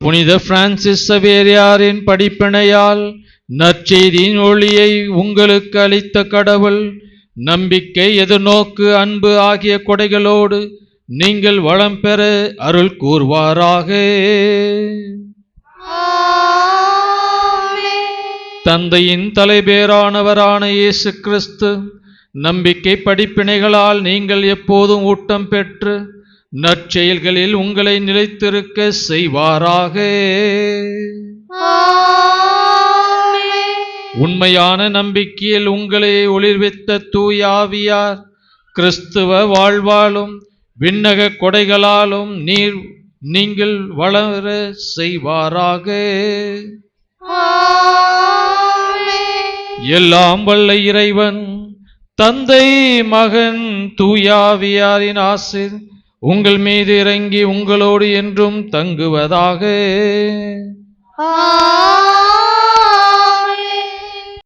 புனித பிரான்சிஸ் சவேரியாரின் படிப்பினையால் நற்செய்தியின் ஒளியை உங்களுக்கு அளித்த கடவுள் நம்பிக்கை எதிர்நோக்கு அன்பு ஆகிய கொடைகளோடு நீங்கள் வளம் பெற அருள் கூர்வாராக தந்தையின் தலைபேரானவரான இயேசு கிறிஸ்து நம்பிக்கை படிப்பினைகளால் நீங்கள் எப்போதும் ஊட்டம் பெற்று நற்செயல்களில் உங்களை நிலைத்திருக்க செய்வாராக. உண்மையான நம்பிக்கையில் உங்களை ஒளிர்வித்த தூயாவியார் கிறிஸ்துவ வாழ்வாலும் விண்ணக கொடைகளாலும் நீர் நீங்கள் வளர செய்வாராக. எல்லாம் வல்ல இறைவன் தந்தை மகன் தூயாவியாரின் ஆசிர் உங்கள் மீது இறங்கி உங்களோடு என்றும் தங்குவதாக.